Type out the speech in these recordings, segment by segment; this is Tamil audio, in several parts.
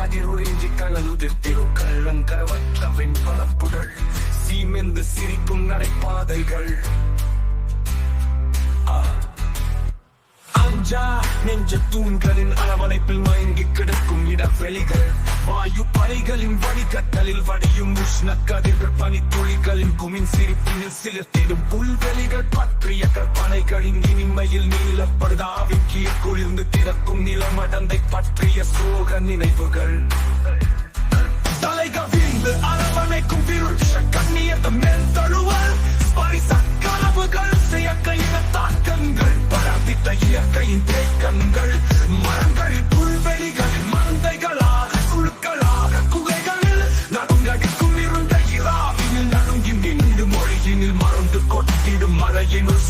கதிரொழிஞ்சி கலந்துதிரும் கள்ளங்கரவற்ற வெண்பலப்புகள் சீமெந்து சிரிக்கும் நடைபாதைகள். அஞ்சா நெஞ்ச தூண்களின் அரவணைப்பில் மயங்கி கிடக்கும் இடவெளிகள். வாயு படைகளின் வடிகட்டலில் வடியும் உஷ்ண கதிர்கள் பனித்துளிகளின் குமின் சிரிப்பினில் சிலிர்த்திடும் புல்வெளிகள் பற்றிய கற்பனைகளின் இனிமையில் நீலப்படுதாவின் குளிர்ந்து திறக்கும் நிலமடந்தை பற்றிய சோக நினைவுகள்.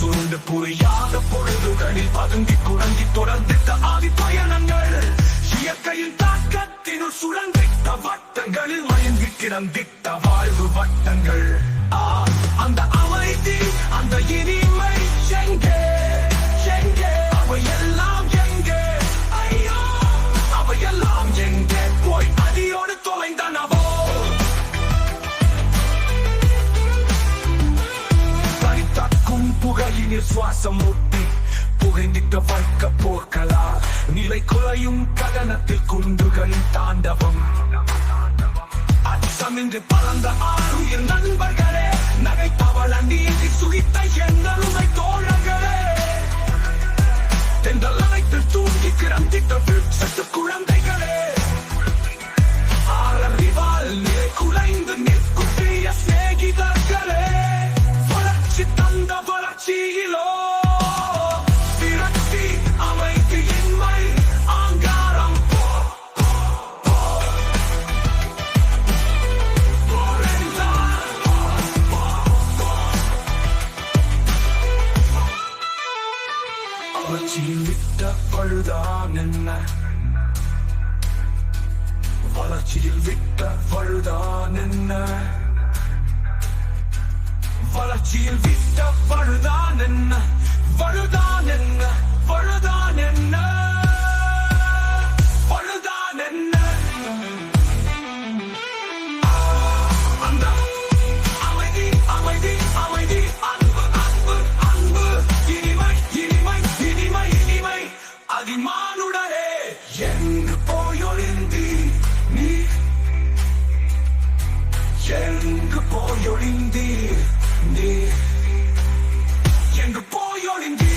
சுருண்டு புரியாத பொழுதுகளில் பதுங்கி குழந்தி தொடர்ந்திட்ட ஆதி பயணங்கள் இயற்கையின் தாக்கத்தினுள் சுழன்றிட்ட வட்டங்களில் மயங்கி கிடந்திட்ட வாழ்வு வட்டங்கள். அந்த புகையினில் சுவாசம் ஊட்டி புகைந்திட்ட வர்க்க போர்களா? நிலை குறையும் கதனத்தில் குண்டுகள் தாண்டவம். அச்சமின்றி பறந்த ஆளுயிர் நண்பர்களே நகை நகைத்தவள நீதி சுகித்த எங்களுமை தோழர்களே. தென்றல் அனைத்து தூங்கி கிரந்திட்ட விருட்சத்து குழந்தை வளர்ச்சியில் விட்ட பழுதான் என்ன வளர்ச்சியில் விட்ட பழுதான் என்ன வளர்ச்சியில் விட்ட பழுதான் என்ன எங்கு போய் ஒளிந்தீர் நீர் எங்கு போய் ஒளிந்தீர்